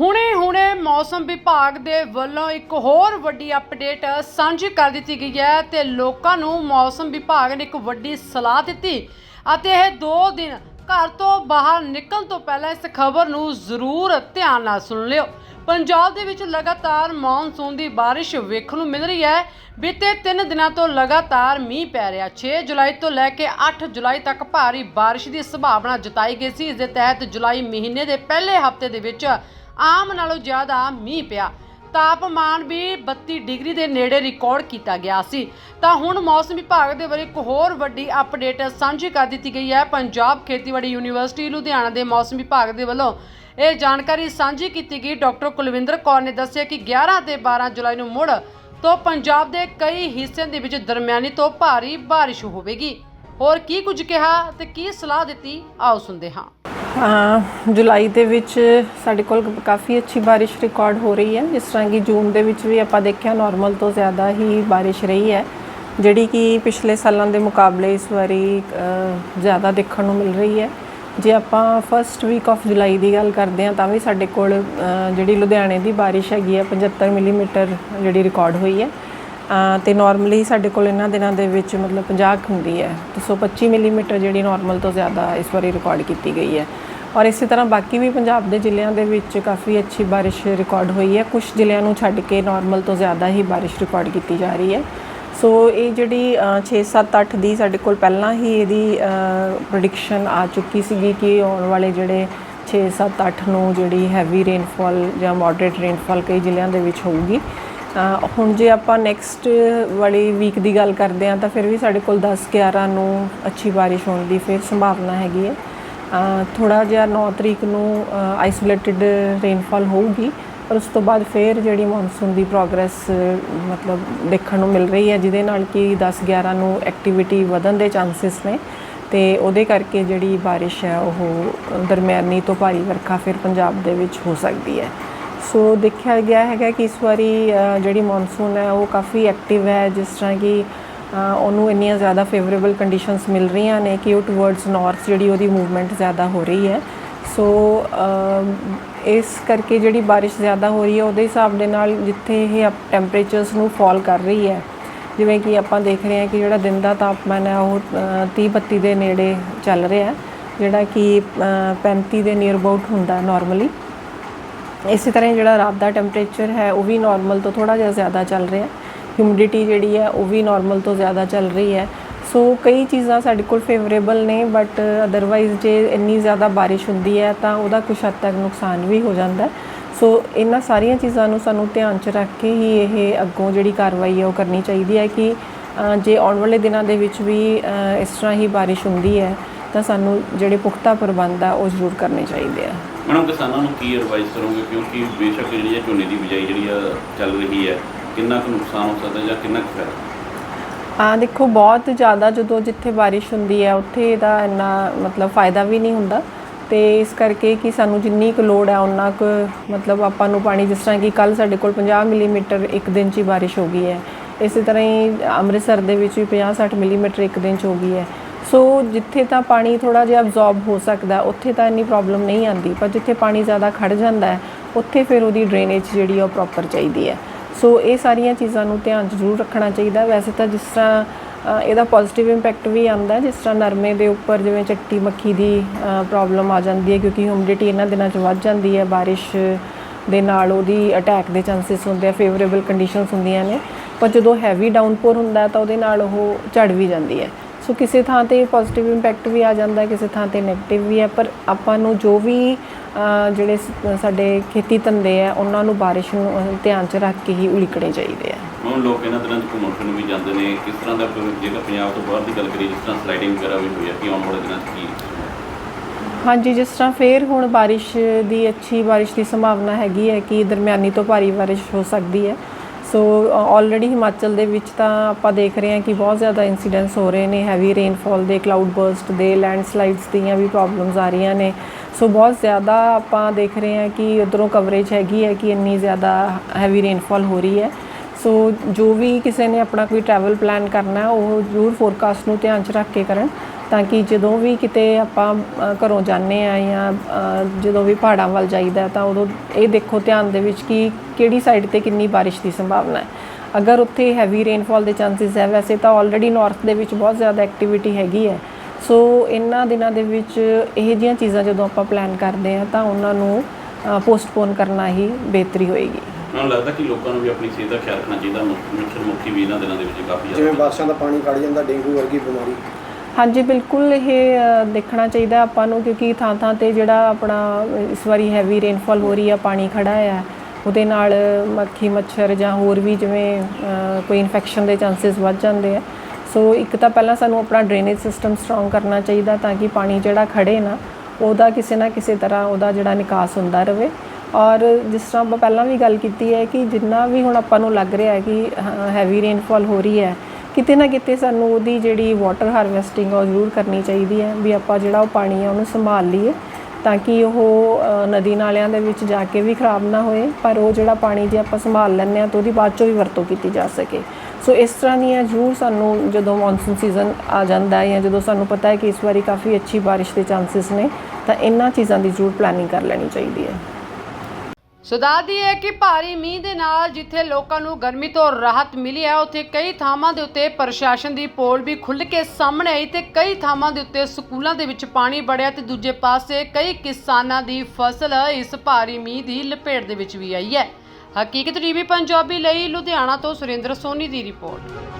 ਹੁਣੇ-ਹੁਣੇ ਮੌਸਮ ਵਿਭਾਗ ਦੇ ਵੱਲੋਂ ਇੱਕ ਹੋਰ ਵੱਡੀ ਅਪਡੇਟ ਸਾਂਝੀ ਕਰ ਦਿੱਤੀ ਗਈ ਹੈ ਤੇ ਲੋਕਾਂ ਨੂੰ ਮੌਸਮ ਵਿਭਾਗ ਨੇ ਇੱਕ ਵੱਡੀ ਸਲਾਹ ਦਿੱਤੀ ਅਤੇ ਇਹ 2 ਦਿਨ ਘਰ ਤੋਂ ਬਾਹਰ ਨਿਕਲਣ ਤੋਂ ਪਹਿਲਾਂ ਇਸ ਖਬਰ ਨੂੰ ਜ਼ਰੂਰ ਧਿਆਨ ਨਾਲ ਸੁਣ ਲਿਓ। ਪੰਜਾਬ ਦੇ ਵਿੱਚ ਲਗਾਤਾਰ ਮੌਨਸੂਨ ਦੀ ਬਾਰਿਸ਼ ਵੇਖਣ ਨੂੰ ਮਿਲ ਰਹੀ ਹੈ। ਬੀਤੇ 3 ਦਿਨਾਂ ਤੋਂ ਲਗਾਤਾਰ ਮੀਂਹ ਪੈ ਰਿਹਾ। 6 ਜੁਲਾਈ ਤੋਂ ਲੈ ਕੇ 8 ਜੁਲਾਈ ਤੱਕ ਭਾਰੀ ਬਾਰਿਸ਼ ਦੀ ਸੰਭਾਵਨਾ ਜਤਾਈ ਗਈ ਸੀ। ਇਸ ਦੇ ਤਹਿਤ ਜੁਲਾਈ ਮਹੀਨੇ ਦੇ ਪਹਿਲੇ ਹਫ਼ਤੇ ਦੇ ਵਿੱਚ ਆਮ ਨਾਲੋਂ ਜ਼ਿਆਦਾ ਮੀਂਹ ਪਿਆ। ਤਾਪਮਾਨ ਵੀ 32 ਡਿਗਰੀ ਦੇ ਨੇੜੇ ਰਿਕਾਰਡ ਕੀਤਾ ਗਿਆ ਸੀ। ਤਾਂ ਹੁਣ ਮੌਸਮ ਵਿਭਾਗ ਦੇ ਵੱਲੋਂ ਇੱਕ ਹੋਰ ਵੱਡੀ ਅਪਡੇਟ ਸਾਂਝੀ ਕਰ ਦਿੱਤੀ ਗਈ ਹੈ। ਪੰਜਾਬ ਖੇਤੀਬਾੜੀ ਯੂਨੀਵਰਸਿਟੀ ਲੁਧਿਆਣਾ ਦੇ ਮੌਸਮ ਵਿਭਾਗ ਦੇ ਵੱਲੋਂ ਇਹ ਜਾਣਕਾਰੀ ਸਾਂਝੀ ਕੀਤੀ ਗਈ। ਡਾਕਟਰ ਕੁਲਵਿੰਦਰ ਕੌਰ ਨੇ ਦੱਸਿਆ ਕਿ 11 ਤੇ 12 ਜੁਲਾਈ ਨੂੰ ਮੁੜ ਤੋਂ ਪੰਜਾਬ ਦੇ ਕਈ ਹਿੱਸਿਆਂ ਦੇ ਵਿੱਚ ਦਰਮਿਆਨੀ ਤੋਂ ਭਾਰੀ ਬਾਰਿਸ਼ ਹੋਵੇਗੀ। ਹੋਰ ਕੀ ਕੁਝ ਕਿਹਾ ਤੇ ਕੀ ਸਲਾਹ ਦਿੱਤੀ? ਆਓ ਸੁਣਦੇ ਹਾਂ। ਜੁਲਾਈ ਦੇ ਵਿੱਚ ਸਾਡੇ ਕੋਲ ਕਾਫੀ ਅੱਛੀ ਬਾਰਿਸ਼ ਰਿਕਾਰਡ ਹੋ ਰਹੀ ਹੈ। ਜਿਸ ਤਰ੍ਹਾਂ ਕਿ ਜੂਨ ਦੇ ਵਿੱਚ ਵੀ ਆਪਾਂ ਦੇਖਿਆ ਨਾਰਮਲ ਤੋਂ ਜ਼ਿਆਦਾ ਹੀ ਬਾਰਿਸ਼ ਰਹੀ ਹੈ। ਜਿਹੜੀ ਕਿ ਪਿਛਲੇ ਸਾਲਾਂ ਦੇ ਮੁਕਾਬਲੇ ਇਸ ਵਾਰੀ ਜ਼ਿਆਦਾ ਦੇਖਣ ਨੂੰ ਮਿਲ ਰਹੀ ਹੈ। ਜੇ ਆਪਾਂ ਫਰਸਟ ਵੀਕ ਆਫ ਜੁਲਾਈ ਦੀ ਗੱਲ ਕਰਦੇ ਹਾਂ, ਤਾਂ ਵੀ ਸਾਡੇ ਕੋਲ ਜਿਹੜੀ ਲੁਧਿਆਣੇ ਦੀ ਬਾਰਿਸ਼ ਹੈਗੀ ਹੈ 75 ਮਿਲੀਮੀਟਰ ਜਿਹੜੀ ਰਿਕਾਰਡ ਹੋਈ ਹੈ। ਤੇ ਨਾਰਮਲੀ ਸਾਡੇ ਕੋਲ ਇਹਨਾਂ ਦਿਨਾਂ ਦੇ ਵਿੱਚ ਮਤਲਬ 50 ਕੁ ਹੁੰਦੀ ਹੈ। ਤੇ 125 ਮਿਲੀਮੀਟਰ ਜਿਹੜੀ ਨਾਰਮਲ ਤੋਂ ਜ਼ਿਆਦਾ ਇਸ ਵਾਰੀ ਰਿਕਾਰਡ ਕੀਤੀ ਗਈ ਹੈ। ਔਰ ਇਸੇ ਤਰ੍ਹਾਂ ਬਾਕੀ ਵੀ ਪੰਜਾਬ ਦੇ ਜ਼ਿਲ੍ਹਿਆਂ ਦੇ ਵਿੱਚ ਕਾਫੀ ਅੱਛੀ ਬਾਰਿਸ਼ ਰਿਕਾਰਡ ਹੋਈ ਹੈ। ਕੁਝ ਜ਼ਿਲ੍ਹਿਆਂ ਨੂੰ ਛੱਡ ਕੇ ਨਾਰਮਲ ਤੋਂ ਜ਼ਿਆਦਾ ਹੀ ਬਾਰਿਸ਼ ਰਿਕਾਰਡ ਕੀਤੀ ਜਾ ਰਹੀ ਹੈ। ਸੋ ਇਹ ਜਿਹੜੀ 6 7 8 ਦੀ ਸਾਡੇ ਕੋਲ ਪਹਿਲਾਂ ਹੀ ਇਹਦੀ ਪ੍ਰੈਡਿਕਸ਼ਨ ਆ ਚੁੱਕੀ ਸੀਗੀ ਕਿ ਆਉਣ ਵਾਲੇ ਜਿਹੜੇ 6 7 8 ਨੂੰ ਜਿਹੜੀ ਹੈਵੀ ਰੇਨਫਾਲ ਜਾਂ ਮੋਡਰੇਟ ਰੇਨਫਾਲ ਕਈ ਜ਼ਿਲ੍ਹਿਆਂ ਦੇ ਵਿੱਚ ਹੋਊਗੀ। ਹੁਣ ਜੇ ਆਪਾਂ ਨੈਕਸਟ ਵਾਲੀ ਵੀਕ ਦੀ ਗੱਲ ਕਰਦੇ ਹਾਂ, ਤਾਂ ਫਿਰ ਵੀ ਸਾਡੇ ਕੋਲ 10 11 ਨੂੰ ਅੱਛੀ ਬਾਰਿਸ਼ ਹੋਣ ਦੀ ਫਿਰ ਸੰਭਾਵਨਾ ਹੈਗੀ ਹੈ। ਥੋੜਾ ਜਿਹਾ 9 ਤਰੀਕ ਨੂੰ ਆਈਸੋਲੇਟਿਡ ਰੇਨਫਾਲ ਹੋਊਗੀ, ਪਰ ਉਸ ਤੋਂ ਬਾਅਦ ਫਿਰ ਜਿਹੜੀ ਮੌਨਸੂਨ ਦੀ ਪ੍ਰੋਗਰੈਸ ਮਤਲਬ ਦੇਖਣ ਨੂੰ ਮਿਲ ਰਹੀ ਹੈ, ਜਿਹਦੇ ਨਾਲ ਕਿ 10 11 ਨੂੰ ਐਕਟੀਵਿਟੀ ਵਧਣ ਦੇ ਚਾਂਸਸ ਨੇ। ਤੇ ਉਹਦੇ ਕਰਕੇ ਜਿਹੜੀ ਬਾਰਿਸ਼ ਹੈ, ਉਹ ਦਰਮਿਆਨੀ ਤੋਂ ਭਾਰੀ ਵਰਖਾ ਫਿਰ ਪੰਜਾਬ ਦੇ ਵਿੱਚ ਹੋ ਸਕਦੀ ਹੈ। ਸੋ ਦੇਖਿਆ ਗਿਆ ਹੈਗਾ ਕਿ ਇਸ ਵਾਰੀ ਜਿਹੜੀ ਮੌਨਸੂਨ ਹੈ ਉਹ ਕਾਫੀ ਐਕਟਿਵ ਹੈ ਜਿਸ ਤਰ੍ਹਾਂ ਕਿ ਉਹਨੂੰ ਇੰਨੀਆਂ ਜ਼ਿਆਦਾ ਫੇਵਰੇਬਲ ਕੰਡੀਸ਼ਨਸ ਮਿਲ ਰਹੀਆਂ ਨੇ ਕਿ ਉਹ ਟੁਵਰਡਸ ਨਾਰਥ ਜਿਹੜੀ ਉਹਦੀ ਮੂਵਮੈਂਟ ਜ਼ਿਆਦਾ ਹੋ ਰਹੀ ਹੈ। ਸੋ ਇਸ ਕਰਕੇ ਜਿਹੜੀ ਬਾਰਿਸ਼ ਜ਼ਿਆਦਾ ਹੋ ਰਹੀ ਹੈ ਉਹਦੇ ਹਿਸਾਬ ਦੇ ਨਾਲ ਜਿੱਥੇ ਇਹ ਟੈਂਪਰੇਚਰਸ ਨੂੰ ਫਾਲ ਕਰ ਰਹੀ ਹੈ ਜਿਵੇਂ ਕਿ ਆਪਾਂ ਦੇਖ ਰਹੇ ਹਾਂ ਕਿ ਜਿਹੜਾ ਦਿਨ ਦਾ ਤਾਪਮਾਨ ਹੈ ਉਹ 30 32 ਦੇ ਨੇੜੇ ਚੱਲ ਰਿਹਾ ਹੈ ਜਿਹੜਾ ਕਿ ਅ, 35 ਦੇ ਨੀਅਰ ਅਬਾਊਟ ਹੁੰਦਾ ਨਾਰਮਲੀ ਇਸੇ ਤਰ੍ਹਾਂ ਹੀ ਜਿਹੜਾ ਰਾਤ ਦਾ ਟੈਂਪਰੇਚਰ ਹੈ, ਉਹ ਵੀ ਨਾਰਮਲ ਤੋਂ ਥੋੜਾ ਜਿਹਾ ਜ਼ਿਆਦਾ ਚੱਲ ਰਿਹਾ ਹਿਊਮਿਡਿਟੀ ਜਿਹੜੀ ਹੈ, ਉਹ ਵੀ ਨਾਰਮਲ ਤੋਂ ਜ਼ਿਆਦਾ ਚੱਲ ਰਹੀ ਹੈ। ਸੋ ਕਈ ਚੀਜ਼ਾਂ ਸਾਡੇ ਕੋਲ ਫੇਵਰੇਬਲ ਨੇ ਬਟ ਅਦਰਵਾਈਜ਼ ਜੇ ਇੰਨੀ ਜ਼ਿਆਦਾ ਬਾਰਿਸ਼ ਹੁੰਦੀ ਹੈ, ਤਾਂ ਉਹਦਾ ਕੁਛ ਹੱਦ ਤੱਕ ਨੁਕਸਾਨ ਵੀ ਹੋ ਜਾਂਦਾ ਹੈ। ਸੋ ਇਹਨਾਂ ਸਾਰੀਆਂ ਚੀਜ਼ਾਂ ਨੂੰ ਸਾਨੂੰ ਧਿਆਨ 'ਚ ਰੱਖ ਕੇ ਹੀ ਇਹ ਅੱਗੋਂ ਜਿਹੜੀ ਕਾਰਵਾਈ ਹੈ, ਉਹ ਕਰਨੀ ਚਾਹੀਦੀ ਹੈ ਕਿ ਜੇ ਆਉਣ ਵਾਲੇ ਦਿਨਾਂ ਦੇ ਵਿੱਚ ਵੀ ਇਸ ਤਰ੍ਹਾਂ ਹੀ ਬਾਰਿਸ਼ ਹੁੰਦੀ ਹੈ, ਤਾਂ ਸਾਨੂੰ ਜਿਹੜੇ ਪੁਖਤਾ ਪ੍ਰਬੰਧ ਆ, ਉਹ ਜ਼ਰੂਰ ਕਰਨੇ ਚਾਹੀਦੇ ਆ। ਮੈਡਮ ਕਿਸਾਨਾਂ ਨੂੰ ਕੀ ਐਡਵਾਈਸ ਕਰੋਗੇ? ਕਿਉਂਕਿ ਬੇਸ਼ੱਕ ਜਿਹੜੀ ਹੈ ਝੋਨੇ ਦੀ ਬਿਜਾਈ ਜਿਹੜੀ ਆ ਚੱਲ ਰਹੀ ਹੈ, ਕਿੰਨਾ ਕੁ ਨੁਕਸਾਨ ਹੋ ਸਕਦਾ ਜਾਂ ਕਿੰਨਾ ਕੁ ਫਾਇਦਾ? ਆ ਦੇਖੋ, ਬਹੁਤ ਜ਼ਿਆਦਾ ਜਦੋਂ ਜਿੱਥੇ ਬਾਰਿਸ਼ ਹੁੰਦੀ ਹੈ, ਉੱਥੇ ਇਹਦਾ ਇੰਨਾ ਮਤਲਬ ਫਾਇਦਾ ਵੀ ਨਹੀਂ ਹੁੰਦਾ। ਤੇ ਇਸ ਕਰਕੇ ਕਿ ਸਾਨੂੰ ਜਿੰਨੀ ਕੁ ਲੋੜ ਹੈ ਉਨਾ ਕੁ ਮਤਲਬ ਆਪਾਂ ਨੂੰ ਪਾਣੀ, ਜਿਸ ਤਰ੍ਹਾਂ ਕਿ ਕੱਲ ਸਾਡੇ ਕੋਲ 50 ਮਿਲੀਮੀਟਰ ਇੱਕ ਦਿਨ 'ਚ ਹੀ ਬਾਰਿਸ਼ ਹੋ ਗਈ ਹੈ। ਇਸੇ ਤਰ੍ਹਾਂ ਹੀ ਅੰਮ੍ਰਿਤਸਰ ਦੇ ਵਿੱਚ ਵੀ 50-60 ਮਿਲੀਮੀਟਰ ਇੱਕ ਦਿਨ 'ਚ ਹੋ ਗਈ ਹੈ। ਸੋ ਜਿੱਥੇ ਤਾਂ ਪਾਣੀ ਥੋੜਾ ਜਿਹਾ ਅਬਜ਼ੌਰਬ ਹੋ ਸਕਦਾ, ਉੱਥੇ ਤਾਂ ਇੰਨੀ ਪ੍ਰੋਬਲਮ ਨਹੀਂ ਆਉਂਦੀ, ਪਰ ਜਿੱਥੇ ਪਾਣੀ ਜ਼ਿਆਦਾ ਖੜ ਜਾਂਦਾ ਹੈ, ਉੱਥੇ ਫਿਰ ਉਹਦੀ ਡਰੇਨੇਜ ਜਿਹੜੀ ਆ ਉਹ ਪ੍ਰੋਪਰ ਚਾਹੀਦੀ ਹੈ। ਸੋ ਇਹ ਸਾਰੀਆਂ ਚੀਜ਼ਾਂ ਨੂੰ ਧਿਆਨ 'ਚ ਜ਼ਰੂਰ ਰੱਖਣਾ ਚਾਹੀਦਾ। ਵੈਸੇ ਤਾਂ ਜਿਸ ਤਰ੍ਹਾਂ ਇਹਦਾ ਪੋਜ਼ਿਟਿਵ ਇੰਪੈਕਟ ਵੀ ਆਉਂਦਾ, ਜਿਸ ਤਰ੍ਹਾਂ ਨਰਮੇ ਦੇ ਉੱਪਰ ਜਿਵੇਂ ਚੱਟੀ ਮੱਖੀ ਦੀ ਪ੍ਰੋਬਲਮ ਆ ਜਾਂਦੀ ਹੈ, ਕਿਉਂਕਿ ਹਿਊਮਿਡਿਟੀ ਇਹਨਾਂ ਦਿਨਾਂ 'ਚ ਵੱਧ ਜਾਂਦੀ ਹੈ, ਬਾਰਿਸ਼ ਦੇ ਨਾਲ ਉਹਦੀ ਅਟੈਕ ਦੇ ਚਾਂਸਸ ਹੁੰਦੇ ਆ ਫੇਵਰੇਬਲ ਕੰਡੀਸ਼ਨਸ ਹੁੰਦੀਆਂ ਨੇ। ਪਰ ਜਦੋਂ ਹੈਵੀ ਡਾਊਨਪੋਰ ਹੁੰਦਾ ਤਾਂ ਉਹਦੇ ਨਾਲ ਉਹ ਝੜ ਵੀ ਜਾਂਦੀ ਹੈ। ਸੋ ਕਿਸੇ ਥਾਂ ਤੇ ਪੋਜ਼ਿਟਿਵ ਇੰਪੈਕਟ ਵੀ ਆ ਜਾਂਦਾ ਹੈ ਕਿਸੇ ਥਾਂ ਤੇ 네ਗੇਟਿਵ ਵੀ ਹੈ ਪਰ ਆਪਾਂ ਨੂੰ ਜੋ ਵੀ ਜਿਹੜੇ ਸਾਡੇ ਖੇਤੀ ਧੰਦੇ ਆ ਉਹਨਾਂ ਨੂੰ ਬਾਰਿਸ਼ ਨੂੰ ਧਿਆਨ 'ਚ ਰੱਖ ਕੇ ਹੀ ਉਲੀਕਣੇ ਚਾਹੀਦੇ ਆ। ਹੁਣ ਲੋਕ ਇਹਨਾਂ ਦਿਨਾਂ 'ਚ ਘੁੰਮਣ ਫਿਰਨ ਵੀ ਜਾਂਦੇ ਨੇ। ਕਿਸ ਤਰ੍ਹਾਂ ਦਾ ਜੇਕਰ ਪੰਜਾਬ ਤੋਂ ਬਾਹਰ ਦੀ ਗੱਲ ਕਰੀਏ ਜਿਸ ਤਰ੍ਹਾਂ ਸਲਾਈਡਿੰਗ ਵਗੈਰਾ ਵੀ ਹੋਈ ਹੈ ਕਿ ਆਉਣ ਵਾਲੇ ਦਿਨਾਂ 'ਚ ਕੀ ਹਾਂਜੀ ਜਿਸ ਤਰ੍ਹਾਂ ਫੇਰ ਹੁਣ ਬਾਰਿਸ਼ ਦੀ ਅੱਛੀ ਬਾਰਿਸ਼ ਦੀ ਸੰਭਾਵਨਾ ਹੈਗੀ ਹੈ ਕਿ ਦਰਮਿਆਨੀ ਤੋਂ ਭਾਰੀ ਬਾਰਿਸ਼ ਹੋ ਸਕਦੀ ਹੈ। ਸੋ ਆਲਰੇਡੀ ਹਿਮਾਚਲ ਦੇ ਵਿੱਚ ਤਾਂ ਆਪਾਂ ਦੇਖ ਰਹੇ ਹਾਂ ਕਿ ਬਹੁਤ ਜ਼ਿਆਦਾ ਇਨਸੀਡੈਂਟਸ ਹੋ ਰਹੇ ਨੇ ਹੈਵੀ ਰੇਨਫਾਲ ਦੇ ਕਲਾਊਡ ਬਰਸਟ ਦੇ ਲੈਂਡਸਲਾਈਡਸ ਦੀਆਂ ਵੀ ਪ੍ਰੋਬਲਮਸ ਆ ਰਹੀਆਂ ਨੇ। ਸੋ ਬਹੁਤ ਜ਼ਿਆਦਾ ਆਪਾਂ ਦੇਖ ਰਹੇ ਹਾਂ ਕਿ ਉਧਰੋਂ ਕਵਰੇਜ ਹੈਗੀ ਹੈ ਕਿ ਇੰਨੀ ਜ਼ਿਆਦਾ ਹੈਵੀ ਰੇਨਫਾਲ ਹੋ ਰਹੀ ਹੈ। ਸੋ ਜੋ ਵੀ ਕਿਸੇ ਨੇ ਆਪਣਾ ਕੋਈ ਟਰੈਵਲ ਪਲਾਨ ਕਰਨਾ ਉਹ ਜ਼ਰੂਰ ਫੋਰਕਾਸਟ ਨੂੰ ਧਿਆਨ 'ਚ ਰੱਖ ਕੇ ਕਰਨ। ਤਾਂ ਕਿ ਜਦੋਂ ਵੀ ਕਿਤੇ ਆਪਾਂ ਘਰੋਂ ਜਾਂਦੇ ਆ ਜਾਂ ਜਦੋਂ ਵੀ ਪਹਾੜਾਂ ਵੱਲ ਜਾਈਦਾ ਤਾਂ ਉਦੋਂ ਇਹ ਦੇਖੋ ਧਿਆਨ ਦੇ ਵਿੱਚ ਕਿ ਕਿਹੜੀ ਸਾਈਡ ਤੇ ਕਿੰਨੀ ਬਾਰਿਸ਼ ਦੀ ਸੰਭਾਵਨਾ ਹੈ। ਅਗਰ ਉੱਥੇ ਹੈਵੀ ਰੇਨਫਾਲ ਦੇ ਚਾਂਸਸ ਹੈ ਵੈਸੇ ਤਾਂ ਆਲਰੇਡੀ ਨਾਰਥ ਦੇ ਵਿੱਚ ਬਹੁਤ ਜ਼ਿਆਦਾ ਐਕਟੀਵਿਟੀ ਹੈਗੀ ਹੈ। ਸੋ ਇਹਨਾਂ ਦਿਨਾਂ ਦੇ ਵਿੱਚ ਇਹ ਜਿਹੀਆਂ ਚੀਜ਼ਾਂ ਜਦੋਂ ਆਪਾਂ ਪਲਾਨ ਕਰਦੇ ਆ ਤਾਂ ਉਹਨਾਂ ਨੂੰ ਪੋਸਟਪੋਨ ਕਰਨਾ ਹੀ ਬਿਹਤਰੀ ਹੋਏਗੀ। ਮੈਨੂੰ ਲੱਗਦਾ ਕਿ ਲੋਕਾਂ ਨੂੰ ਵੀ ਆਪਣੀ ਸਿਹਤ ਦਾ ਖਿਆਲ ਰੱਖਣਾ ਚਾਹੀਦਾ। ਮੱਛਰ ਮੁੱਖੀ ਵੀ ਇਹਨਾਂ ਦਿਨਾਂ ਦੇ ਵਿੱਚ ਕਾਫੀ ਜਿਵੇਂ ਬਾਰਿਸ਼ਾਂ ਦਾ ਪਾਣੀ ਖੜ ਜਾਂਦਾ ਡੇਂਗੂ ਵਰਗੀ ਬਿਮਾਰੀ। ਹਾਂਜੀ, ਬਿਲਕੁਲ ਇਹ ਦੇਖਣਾ ਚਾਹੀਦਾ ਆਪਾਂ ਨੂੰ ਕਿਉਂਕਿ ਥਾਂ ਥਾਂ ਤੇ ਜਿਹੜਾ ਆਪਣਾ ਇਸ ਵਾਰੀ ਹੈਵੀ ਰੇਨਫਾਲ ਹੋ ਰਹੀ ਆ, ਪਾਣੀ ਖੜਾ ਆ, ਉਹਦੇ ਨਾਲ ਮੱਖੀ, ਮੱਛਰ ਜਾਂ ਹੋਰ ਵੀ ਜਿਵੇਂ ਕੋਈ ਇਨਫੈਕਸ਼ਨ ਦੇ ਚਾਂਸਸ ਵੱਧ ਜਾਂਦੇ ਆ। ਸੋ ਇੱਕ ਤਾਂ ਪਹਿਲਾਂ ਸਾਨੂੰ ਆਪਣਾ ਡਰੇਨੇਜ ਸਿਸਟਮ ਸਟਰੋਂਗ ਕਰਨਾ ਚਾਹੀਦਾ ਤਾਂ ਕਿ ਪਾਣੀ ਜਿਹੜਾ ਖੜੇ ਨਾ, ਉਹਦਾ ਕਿਸੇ ਨਾ ਕਿਸੇ ਤਰ੍ਹਾਂ ਉਹਦਾ ਜਿਹੜਾ ਨਿਕਾਸ ਹੁੰਦਾ ਰਹੇ ਔਰ ਜਿਸ ਤਰ੍ਹਾਂ ਆਪਾਂ ਪਹਿਲਾਂ ਵੀ ਗੱਲ ਕੀਤੀ ਹੈ ਕਿ ਜਿੰਨਾ ਵੀ ਹੁਣ ਆਪਾਂ ਨੂੰ ਲੱਗ ਰਿਹਾ ਹੈ ਕਿ ਹੈਵੀ ਰੇਨਫਾਲ ਹੋ ਰਹੀ ਹੈ ਕਿਤੇ ਨਾ ਕਿਤੇ ਸਾਨੂੰ ਉਹਦੀ ਜਿਹੜੀ ਵਾਟਰ ਹਾਰਵੈਸਟਿੰਗ ਉਹ ਜ਼ਰੂਰ ਕਰਨੀ ਚਾਹੀਦੀ ਹੈ, ਵੀ ਆਪਾਂ ਜਿਹੜਾ ਉਹ ਪਾਣੀ ਆ ਉਹਨੂੰ ਸੰਭਾਲ ਲਈਏ ਤਾਂ ਕਿ ਉਹ ਨਦੀ ਨਾਲਿਆਂ ਦੇ ਵਿੱਚ ਜਾ ਕੇ ਵੀ ਖਰਾਬ ਨਾ ਹੋਏ, ਪਰ ਉਹ ਜਿਹੜਾ ਪਾਣੀ ਜੇ ਆਪਾਂ ਸੰਭਾਲ ਲੈਂਦੇ ਆ ਤਾਂ ਉਹਦੀ ਬਾਅਦ ਚੋਂ ਵੀ ਵਰਤੋਂ ਕੀਤੀ ਜਾ ਸਕੇ। ਸੋ ਇਸ ਤਰ੍ਹਾਂ ਦੀਆਂ ਜ਼ਰੂਰ ਸਾਨੂੰ ਜਦੋਂ ਮੌਨਸੂਨ ਸੀਜ਼ਨ ਆ ਜਾਂਦਾ ਹੈ ਜਾਂ ਜਦੋਂ ਸਾਨੂੰ ਪਤਾ ਹੈ ਕਿ ਇਸ ਵਾਰੀ ਕਾਫੀ ਅੱਛੀ ਬਾਰਿਸ਼ ਦੇ ਚਾਂਸਸ ਨੇ, ਤਾਂ ਇਹਨਾਂ ਚੀਜ਼ਾਂ ਦੀ ਜ਼ਰੂਰ ਪਲੈਨਿੰਗ ਕਰ ਲੈਣੀ ਚਾਹੀਦੀ ਹੈ। ਸੋ ਦੀ ਹੈ ਕਿ ਭਾਰੀ ਮੀਂਹ ਦੇ ਨਾਲ ਜਿੱਥੇ ਲੋਕਾਂ ਨੂੰ ਗਰਮੀ ਤੋਂ ਰਾਹਤ ਮਿਲੀ ਹੈ, ਉੱਥੇ ਕਈ ਥਾਵਾਂ ਦੇ ਉੱਤੇ ਪ੍ਰਸ਼ਾਸਨ ਦੀ ਪੋਲ ਵੀ ਖੁੱਲ੍ਹ ਕੇ ਸਾਹਮਣੇ ਆਈ ਤੇ ਕਈ ਥਾਵਾਂ ਦੇ ਉੱਤੇ ਸਕੂਲਾਂ ਦੇ ਵਿੱਚ ਪਾਣੀ ਵੜਿਆ ਤੇ ਦੂਜੇ ਪਾਸੇ ਕਈ ਕਿਸਾਨਾਂ ਦੀ ਫਸਲ ਇਸ ਭਾਰੀ ਮੀਂਹ ਦੀ ਲਪੇਟ ਦੇ ਵਿੱਚ ਵੀ ਆਈ ਹੈ। ਹਕੀਕਤ ਟੀਵੀ ਪੰਜਾਬੀ ਲਈ ਲੁਧਿਆਣਾ ਤੋਂ ਸੁਰਿੰਦਰ ਸੋਨੀ ਦੀ ਰਿਪੋਰਟ।